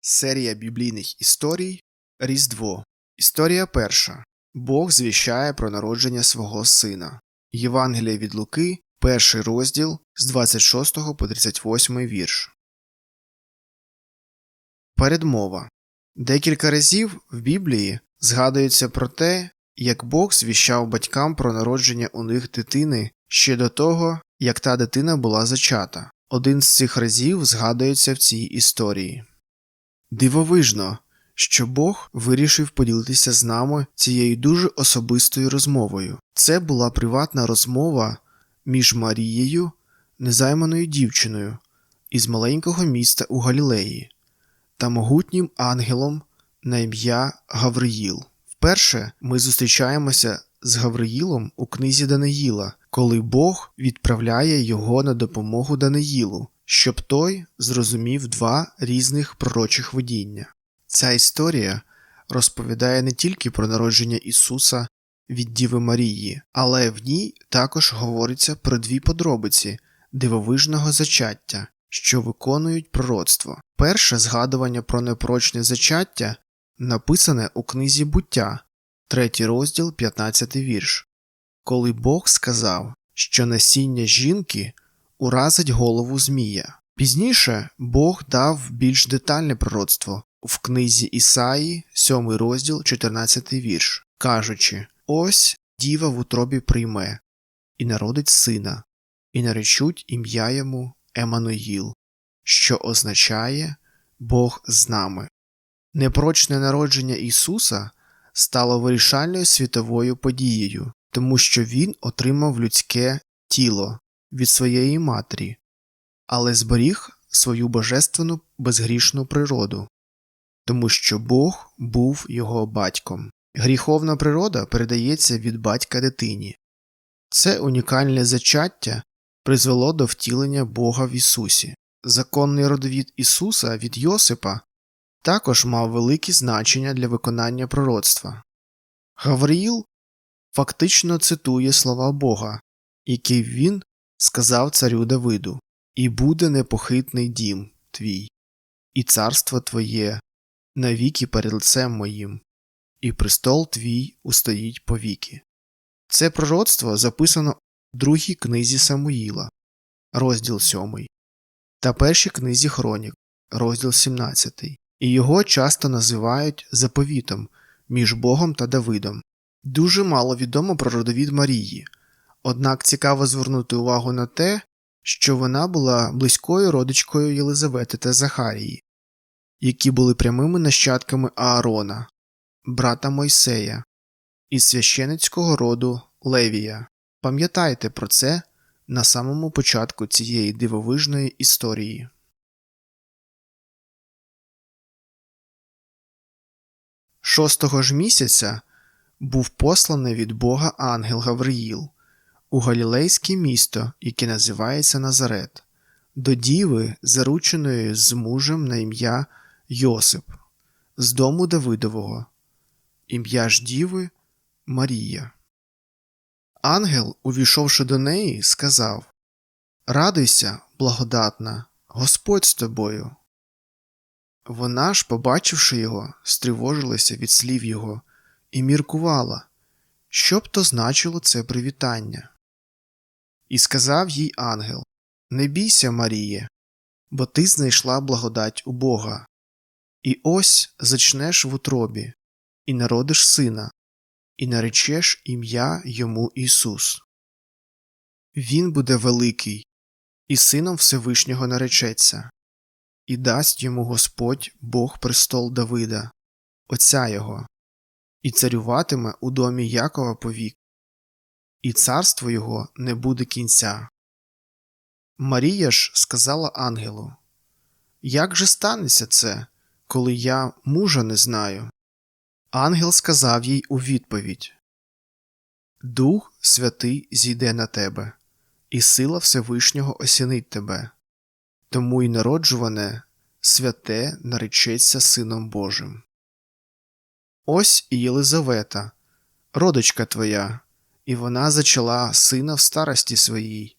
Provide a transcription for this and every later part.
Серія біблійних історій Різдво. Історія перша. Бог звіщає про народження свого сина. Євангелія від Луки, перший розділ з 26 по 38 вірш. Передмова. Декілька разів в Біблії згадується про те, як Бог звіщав батькам про народження у них дитини ще до того, як та дитина була зачата. Один з цих разів згадується в цій історії. Дивовижно, що Бог вирішив поділитися з нами цією дуже особистою розмовою. Це була приватна розмова між Марією, незайманою дівчиною із маленького міста у Галілеї та могутнім ангелом на ім'я Гавриїл. Вперше ми зустрічаємося з Гавриїлом у книзі Даниїла, коли Бог відправляє його на допомогу Даниїлу, щоб той зрозумів два різних пророчих видіння. Ця історія розповідає не тільки про народження Ісуса від Діви Марії, але в ній також говориться про дві подробиці дивовижного зачаття, що виконують пророцтво. Перше згадування про непрочне зачаття написане у книзі буття, третій розділ, 15 вірш, коли Бог сказав, що насіння жінки уразить голову Змія. Пізніше Бог дав більш детальне пророцтво в книзі Ісаї, 7 розділ, 14 вірш, кажучи: Ось діва в утробі прийме, і народить сина, і наречуть ім'я йому Еммануїл, що означає Бог з нами. Непрочне народження Ісуса стало вирішальною світовою подією, тому що Він отримав людське тіло від своєї матері, але зберіг свою божественну безгрішну природу, тому що Бог був його батьком. Гріховна природа передається від батька дитині. Це унікальне зачаття призвело до втілення Бога в Ісусі. Законний родовід Ісуса від Йосипа також мав велике значення для виконання пророцтва. Гавриїл фактично цитує слова Бога, які він сказав царю Давиду І буде непохитний дім твій, і царство твоє навіки перед лицем моїм, і престол твій устоїть повіки. Це пророцтво записано в другій книзі Самуїла, розділ 7, та першій книзі Хронік, розділ 17, і його часто називають заповітом між Богом та Давидом. Дуже мало відомо про родовід Марії, однак цікаво звернути увагу на те, що вона була близькою родичкою Єлизавети та Захарії, які були прямими нащадками Аарона, брата Мойсея, із священицького роду Левія. Пам'ятайте про це на самому початку цієї дивовижної історії. Шостого ж місяця був посланий від Бога ангел Гавриїл у галілейське місто, яке називається Назарет, до діви, зарученої з мужем на ім'я Йосип, з дому Давидового, ім'я ж діви Марія. Ангел, увійшовши до неї, сказав Радуйся, благодатна, Господь з тобою. Вона ж, побачивши його, стривожилася від слів його і міркувала, що б то значило це привітання. І сказав їй ангел Не бійся, Маріє, бо ти знайшла благодать у Бога, і ось зачнеш в утробі, і народиш сина, і наречеш ім'я йому Ісус. Він буде великий, і сином Всевишнього наречеться, і дасть йому Господь Бог престол Давида, Отця його, і царюватиме у домі Якова повік, і царство його не буде кінця. Марія ж сказала ангелу Як же станеться це, коли я мужа не знаю? Ангел сказав їй у відповідь Дух Святий зійде на тебе, і сила Всевишнього осінить тебе, тому й народжуване святе наречеться Сином Божим. Ось і Єлизавета, родочка твоя, і вона зачала сина в старості своїй,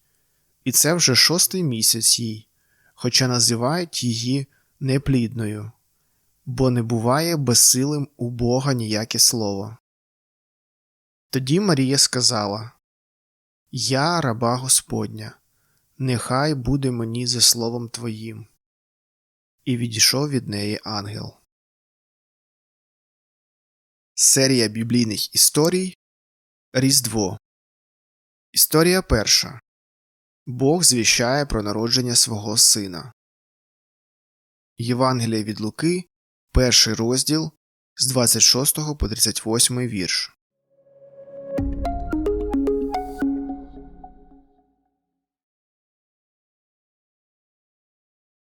і це вже шостий місяць їй, хоча називають її неплідною, бо не буває безсилим у Бога ніяке слово. Тоді Марія сказала Я раба Господня, нехай буде мені за словом Твоїм. І відійшов від неї ангел. Серія біблійних історій Різдво. Історія перша. Бог звіщає про народження свого сина. Євангелія від Луки, перший розділ з 26 по 38 вірш.